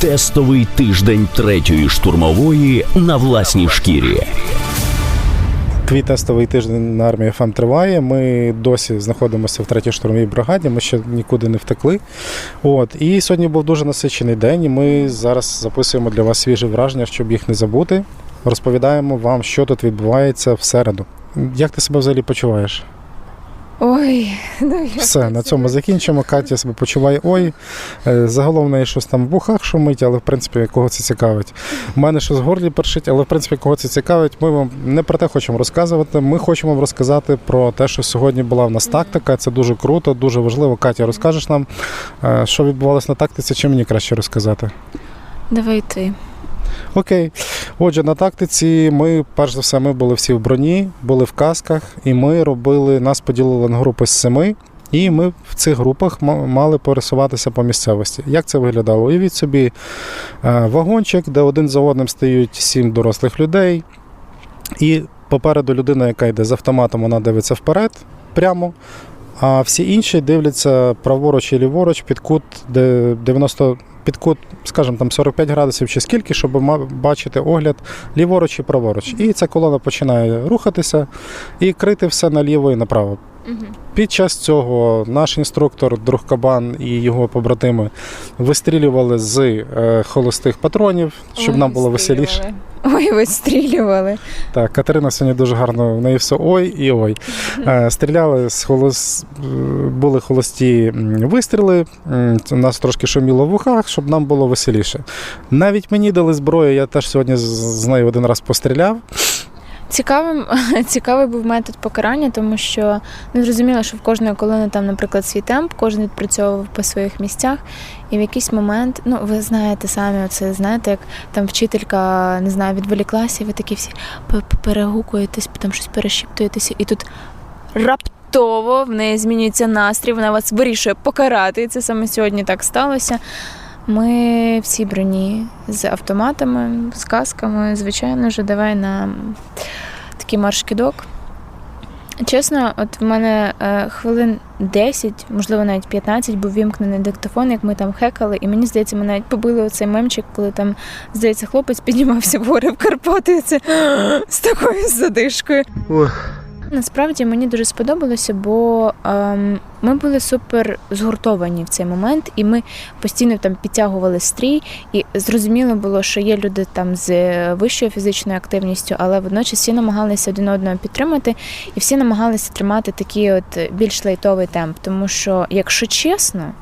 Тестовий тиждень третьої штурмової на власній шкірі. Твій тестовий тиждень на армії ФМ триває. Ми досі знаходимося в третій штурмовій бригаді. Ми ще нікуди не втекли. От і сьогодні був дуже насичений день. і Ми зараз записуємо для вас свіжі враження, щоб їх не забути. Розповідаємо вам, що тут відбувається в середу. Як ти себе взагалі почуваєш? Ой, ну я Все, на цьому закінчимо. Катя себе почуває ой. Е, Загалом в неї щось там в вухах шумить, але в принципі кого це цікавить. У мене щось в горлі першить, але в принципі кого це цікавить, ми вам не про те хочемо розказувати. Ми хочемо вам розказати про те, що сьогодні була в нас тактика. Це дуже круто, дуже важливо. Катя, розкажеш нам, е, що відбувалося на тактиці, чи мені краще розказати? давай ти. Окей. Отже, на тактиці ми, перш за все, ми були всі в броні, були в касках, і ми робили, нас поділили на групи з семи. І ми в цих групах мали пересуватися по місцевості. Як це виглядало? Уявіть собі е, вагончик, де один за одним стають сім дорослих людей, і попереду людина, яка йде з автоматом, вона дивиться вперед прямо. А всі інші дивляться праворуч і ліворуч під кут де 90, під кут, скажімо, там 45 градусів чи скільки, щоб бачити огляд ліворуч і праворуч. І ця колона починає рухатися і крити все наліво і направо. Під час цього наш інструктор, друг Кабан і його побратими вистрілювали з е, холостих патронів, щоб нам було веселіше. Ой, вистрілювали. Так, Катерина сьогодні дуже гарно в неї все ой і ой. Е, Стріляли з холос... були холості вистріли. У нас трошки шуміло в ухах, щоб нам було веселіше. Навіть мені дали зброю, я теж сьогодні з нею один раз постріляв. Цікавим, цікавий був метод покарання, тому що не зрозуміло, що в кожної колони там, наприклад, свій темп, кожен відпрацьовував по своїх місцях. І в якийсь момент, ну ви знаєте самі, оце знаєте, як там вчителька не знаю, відволіклася, і ви такі всі перегукуєтесь, там щось перешіптуєтеся, і тут раптово в неї змінюється настрій, вона вас вирішує покарати. І це саме сьогодні так сталося. Ми всі броні з автоматами, з касками. Звичайно ж, давай на такий марш-кидок. Чесно, от в мене е, хвилин 10, можливо, навіть 15 був вімкнений диктофон, як ми там хекали, і мені здається, ми навіть побили оцей мемчик, коли там, здається, хлопець піднімався в гори в Карпати це з такою задишкою. Насправді мені дуже сподобалося, бо ем, ми були супер згуртовані в цей момент, і ми постійно там підтягували стрій, і зрозуміло було, що є люди там з вищою фізичною активністю, але водночас всі намагалися один одного підтримати, і всі намагалися тримати такий от більш лайтовий темп. Тому що, якщо чесно,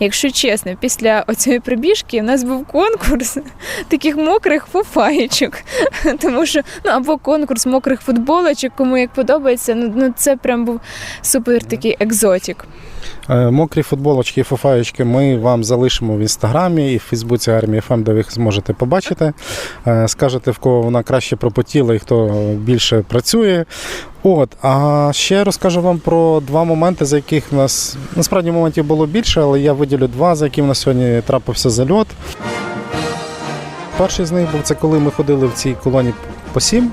якщо чесно, після оцієї прибіжки у нас був конкурс таких мокрих фуфаєчок. Тому що ну або конкурс мокрих футболочок, кому як подобається. Ну, ну це прям був супер такий екзотик. Е, Мокрі футболочки і фуфаєчки ми вам залишимо в інстаграмі і в Фейсбуці армії ФМ, де ви їх зможете побачити. Е, Скажете, в кого вона краще пропотіла і хто більше працює. От, а ще розкажу вам про два моменти, за яких в нас насправді моментів було більше, але я виділю два, за які в нас сьогодні трапився зальот. Перший з них був це коли ми ходили в цій колоні по сім.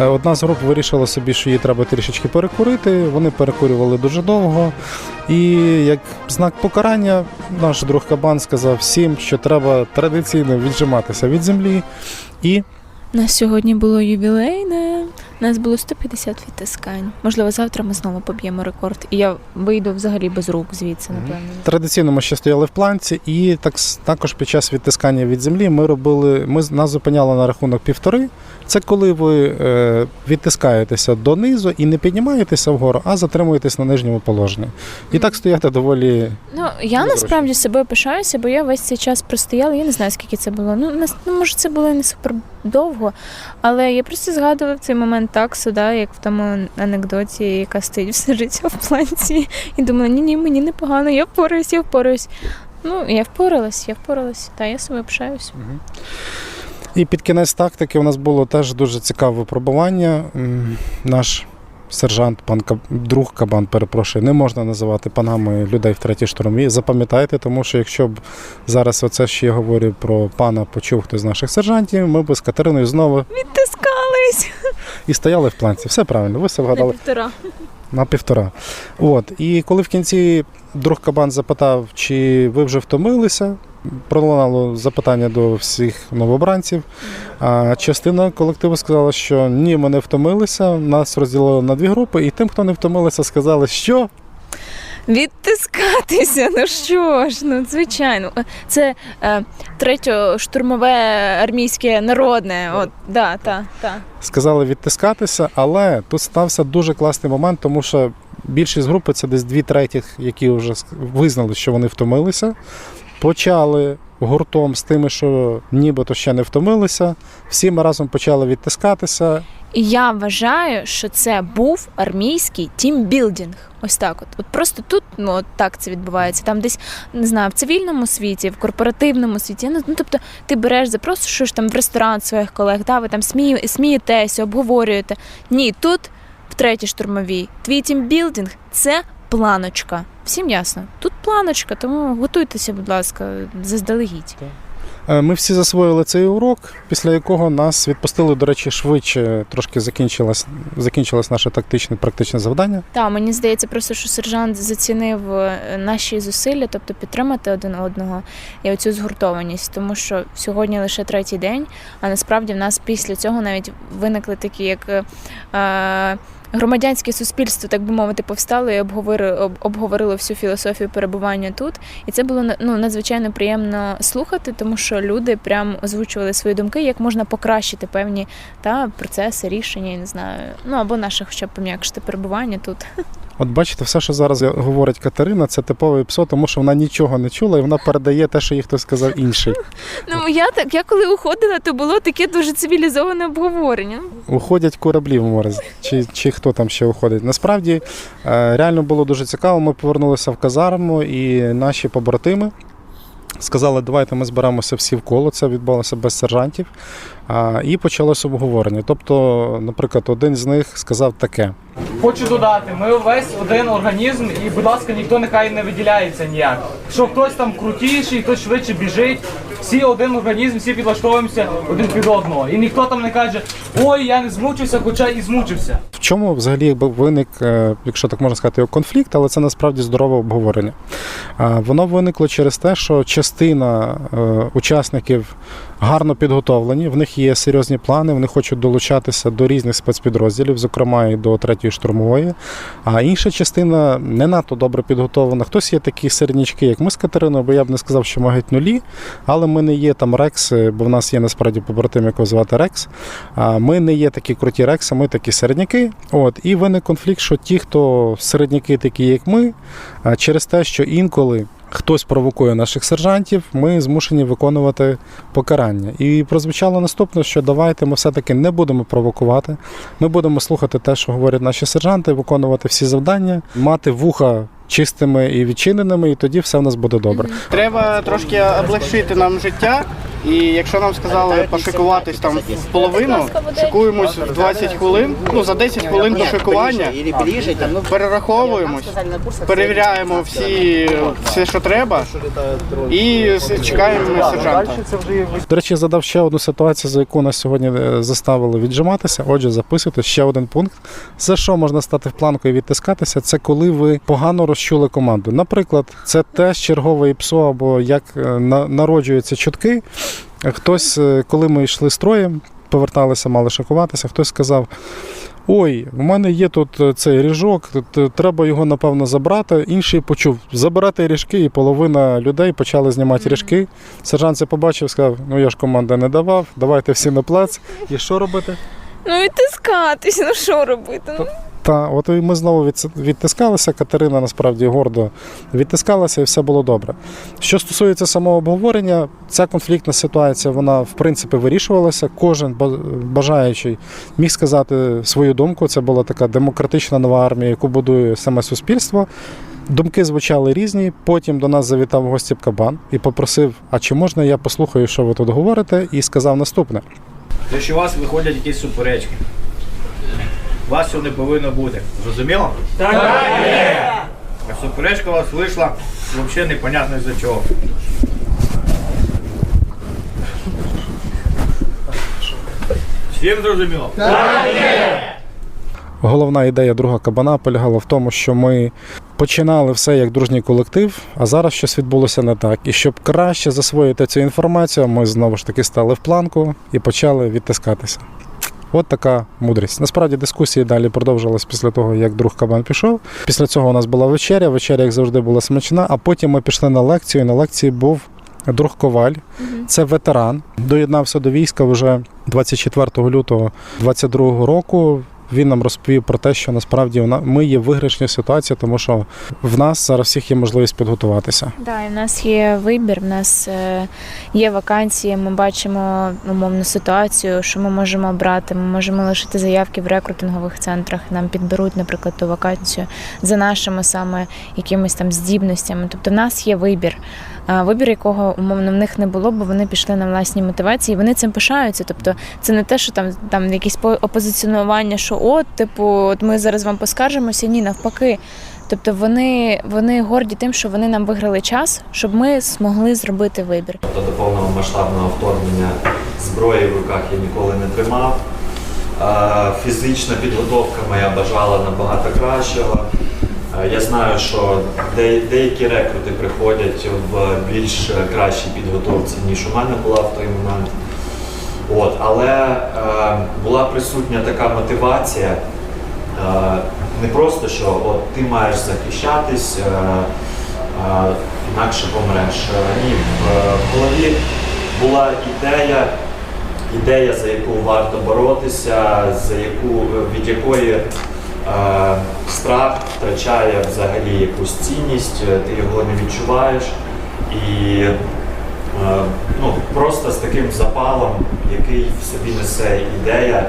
Е, Одна з груп вирішила собі, що їй треба трішечки перекурити. Вони перекурювали дуже довго. І як знак покарання, наш друг Кабан сказав всім, що треба традиційно віджиматися від землі. І нас сьогодні було ювілейне. Нас було 150 відтискань. Можливо, завтра ми знову поб'ємо рекорд. І я вийду взагалі без рук звідси, напевно. традиційно ми ще стояли в планці, і так також під час відтискання від землі ми робили. Ми нас зупиняли на рахунок півтори. Це коли ви е, відтискаєтеся донизу і не піднімаєтеся вгору, а затримуєтесь на нижньому положенні. І так стояти доволі Ну я насправді собою пишаюся, бо я весь цей час простояла. Я не знаю, скільки це було. Ну, нас- ну може, це було не супер довго, але я просто згадувала цей момент так, сюди, як в тому анекдоті, яка стоїть все життя в планці, і думала, ні, ні, мені непогано, я впораюсь, я впораюсь. Ну, я впоралась, я впоралась. Та я собою пишаюсь. І під кінець тактики у нас було теж дуже цікаве випробування. Наш сержант, пан Каб- друг Кабан, перепрошую, не можна називати панами людей в третій штурмі. Запам'ятайте, тому що якщо б зараз оце що я говорю про пана почув хтось з наших сержантів, ми б з Катериною знову Відтискались і стояли в планці. Все правильно, ви все на вгадали півтора. на півтора. От. І коли в кінці друг Кабан запитав, чи ви вже втомилися. Пролунало запитання до всіх новобранців. А частина колективу сказала, що ні, ми не втомилися. Нас розділили на дві групи, і тим, хто не втомилися, сказали, що Відтискатися, ну що ж, ну звичайно. Це е, третьоштурмове армійське народне. От, да, та, та. сказали відтискатися, але тут стався дуже класний момент, тому що більшість групи це десь дві третіх, які вже визнали, що вони втомилися. Почали гуртом з тими, що нібито ще не втомилися. Всі ми разом почали відтискатися. І я вважаю, що це був армійський тімбілдинг. Ось так, от. От просто тут ну от так це відбувається. Там десь не знаю, в цивільному світі, в корпоративному світі. Ну, тобто ти береш, запрошуєш там в ресторан своїх колег, да, ви там смію, смієтеся, обговорюєте. Ні, тут третій штурмовій твій тімбілдинг це планочка. Всім ясно. Тут планочка, тому готуйтеся, будь ласка, заздалегідь. Е, Ми всі засвоїли цей урок, після якого нас відпустили, до речі, швидше. Трошки закінчилось, закінчилось наше тактичне практичне завдання. Та мені здається, просто що сержант зацінив е, наші зусилля, тобто підтримати один одного і оцю згуртованість, тому що сьогодні лише третій день, а насправді в нас після цього навіть виникли такі, як е, е, громадянське суспільство, так би мовити, повстало і обговорило, об, обговорило всю філософію перебування тут. І це було ну, надзвичайно приємно слухати, тому що люди прям озвучували свої думки, як можна покращити певні та процеси, рішення, я не знаю. Ну або наше хоча б пом'якшити перебування тут. От бачите, все, що зараз говорить Катерина, це типове псо, тому що вона нічого не чула і вона передає те, що їй хтось сказав інший. Ну я так, я коли уходила, то було таке дуже цивілізоване обговорення. Уходять кораблі в море, чи, чи хто там ще уходить. Насправді е, реально було дуже цікаво. Ми повернулися в казарму, і наші побратими сказали, давайте ми зберемося всі в коло. Це відбулося без сержантів. І почалося обговорення. Тобто, наприклад, один з них сказав таке. Хочу додати, ми весь один організм, і, будь ласка, ніхто нехай не виділяється ніяк. Що хтось там крутіший, хтось швидше біжить. Всі один організм, всі підлаштовуємося один під одного. І ніхто там не каже, ой, я не змучився, хоча і змучився. В чому взагалі виник, е, якщо так можна сказати, конфлікт, але це насправді здорове обговорення. Воно виникло через те, що частина е, учасників гарно підготовлені, в них є серйозні плани, вони хочуть долучатися до різних спецпідрозділів, зокрема і до третьої штурмової. А інша частина не надто добре підготовлена. Хтось є такі середнячки, як ми з Катериною, бо я б не сказав, що ми геть нулі, але ми не є там Рекс, бо в нас є насправді побратим, якого звати Рекс. Ми не є такі круті Рекси, ми такі середняки. От, і виник конфлікт, що ті, хто середняки такі, як ми, через те, що інколи. Хтось провокує наших сержантів, ми змушені виконувати покарання. І прозвучало наступне, що давайте ми все-таки не будемо провокувати. Ми будемо слухати те, що говорять наші сержанти, виконувати всі завдання, мати вуха чистими і відчиненими, і тоді все в нас буде добре. Треба трошки облегшити нам життя. І якщо нам сказали пошикуватись там в половину, шикуємось в 20 хвилин. Ну за 10 хвилин до шикування перераховуємось, перевіряємо всі все, що треба, і чекаємо сержанта. До речі, я задав ще одну ситуацію, за яку нас сьогодні е, заставили віджиматися. Отже, записуйте ще один пункт. За що можна стати в планку і відтискатися? Це коли ви погано розчули команду. Наприклад, це теж чергове ПСО або як е, народжуються чутки. Хтось, е, коли ми йшли строєм, поверталися, мали шокуватися, хтось сказав. Ой, в мене є тут е, цей ріжок, тут, треба його напевно забрати. Інший почув забирати ріжки, і половина людей почали знімати ріжки. Сержант це побачив, сказав: ну я ж команди не давав, давайте всі на плац. І що робити? Ну відтискатись, ну що робити? Ну, Та от і ми знову відтискалися. Катерина насправді гордо відтискалася, і все було добре. Що стосується самого обговорення, ця конфліктна ситуація вона в принципі вирішувалася. Кожен бажаючий міг сказати свою думку. Це була така демократична нова армія, яку будує саме суспільство. Думки звучали різні. Потім до нас завітав гості Кабан і попросив: а чи можна я послухаю, що ви тут говорите? І сказав наступне: Якщо у вас виходять якісь суперечки, вас цього не повинно бути. Зрозуміло? Так! А суперечка у вас вийшла взагалі непонятно за чого. Всім зрозуміло? головна ідея друга кабана полягала в тому, що ми починали все як дружній колектив, а зараз щось відбулося не так. І щоб краще засвоїти цю інформацію, ми знову ж таки стали в планку і почали відтискатися. От така мудрість. Насправді дискусії далі продовжилась після того, як друг кабан пішов. Після цього у нас була вечеря. Вечеря, як завжди, була смачна. А потім ми пішли на лекцію. І на лекції був друг Коваль. Це ветеран. Доєднався до війська вже 24 лютого 22 року. Він нам розповів про те, що насправді ми є в виграшній ситуації, тому що в нас зараз всіх є можливість підготуватися. Да, і в нас є вибір, в нас е, є вакансії. Ми бачимо умовну ситуацію, що ми можемо обрати. Ми можемо лишити заявки в рекрутингових центрах. Нам підберуть, наприклад, ту вакансію за нашими саме якимись там здібностями. Тобто, в нас є вибір. Вибір, якого умовно в них не було, бо вони пішли на власні мотивації, вони цим пишаються. Тобто, це не те, що там там якісь по- опозиціонування, що от, типу, от ми зараз вам поскаржимося. Ні, навпаки. Тобто вони, вони горді тим, що вони нам виграли час, щоб ми змогли зробити вибір. Тобто до повного масштабного вторгнення зброї в руках я ніколи не тримав. Фізична підготовка моя бажала набагато кращого. Е, Я знаю, що деякі рекрути приходять в більш кращій підготовці, ніж у мене була в той момент. От, але е, була присутня така мотивація. Е, не просто, що от ти маєш захищатись, е, е, інакше помреш. Е, Ні, в голові була ідея, ідея, за яку варто боротися, за яку, від якої е, страх втрачає взагалі якусь цінність, е, ти його не відчуваєш. І е, ну, просто з таким запалом, який в собі несе ідея,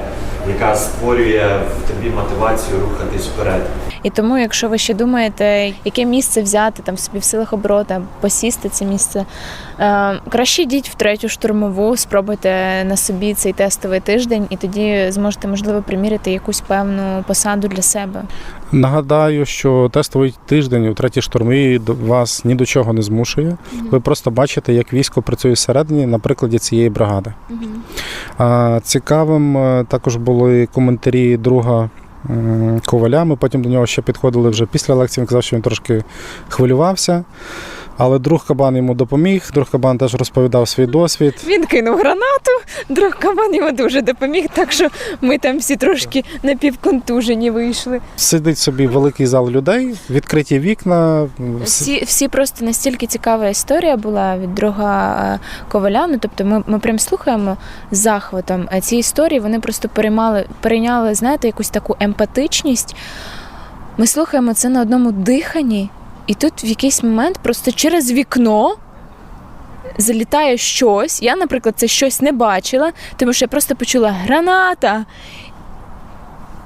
яка створює в тобі мотивацію рухатись вперед. І тому, якщо ви ще думаєте, яке місце взяти там собі в силах оборони, або посісти це місце, е, краще йдіть в третю штурмову, спробуйте на собі цей тестовий тиждень, і тоді зможете можливо приміряти якусь певну посаду для себе. Нагадаю, що тестовий тиждень у третій штурмі вас ні до чого не змушує. Ви просто бачите, як військо працює всередині на прикладі цієї бригади. Цікавим е, також були коментарі друга Коваля. Ми потім до нього ще підходили вже після лекції. Він казав, що він трошки хвилювався. Але друг Кабан йому допоміг. Друг Кабан теж розповідав свій досвід. Він кинув гранату, друг кабан йому дуже допоміг, так що ми там всі трошки напівконтужені вийшли. Сидить собі великий зал людей, відкриті вікна. Всі, всі просто настільки цікава історія була від друга е, Коваля. Ну, тобто ми, ми прям слухаємо з захватом е, ці історії. Вони просто переймали, перейняли, знаєте, якусь таку емпатичність. Ми слухаємо це на одному диханні, і тут в якийсь момент просто через вікно. Залітає щось. Я, наприклад, це щось не бачила, тому що я просто почула граната.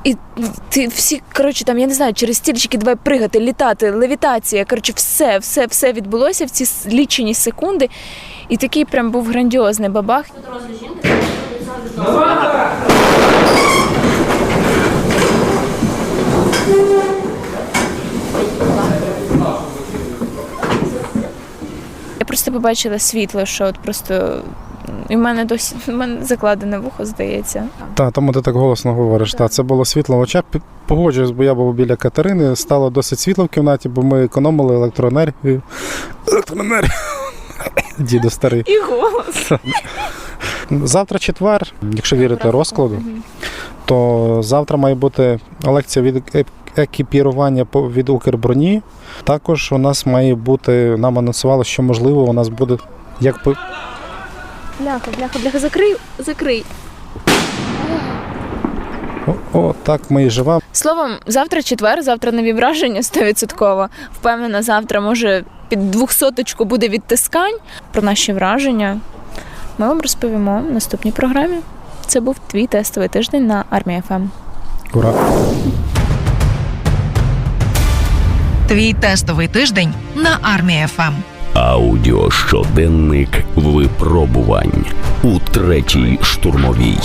І ти всі, коротше, там, я не знаю, через стільчики давай пригати, літати, левітація. Коротше, все, все, все відбулося в ці лічені секунди. І такий прям був грандіозний бабах. Я просто побачила світло, що от просто. І в мене досі в мене закладене вухо, здається. Та, тому ти так голосно говориш. Та, це було світло в очах. Погоджуюсь, бо я був біля Катерини. Стало досить світло в кімнаті, бо ми економили електроенергію. Електроенергію. Діду старий. І голос. Завтра четвер, якщо вірити розкладу, то завтра має бути лекція від екіпірування від Укрброні. Також у нас має бути, нам анонсували, що можливо у нас буде як по- Бляха, бляха, бляха, закрий, закрий. О, о, так ми і живемо. Словом, завтра четвер, завтра нові враження 100%. Впевнена, завтра може під двохсоточку буде відтискань. Про наші враження ми вам розповімо в наступній програмі. Це був твій тестовий тиждень на армія ФМ. Ура! Твій тестовий тиждень на армія ФМ. Аудіощоденник випробувань у третій штурмовій.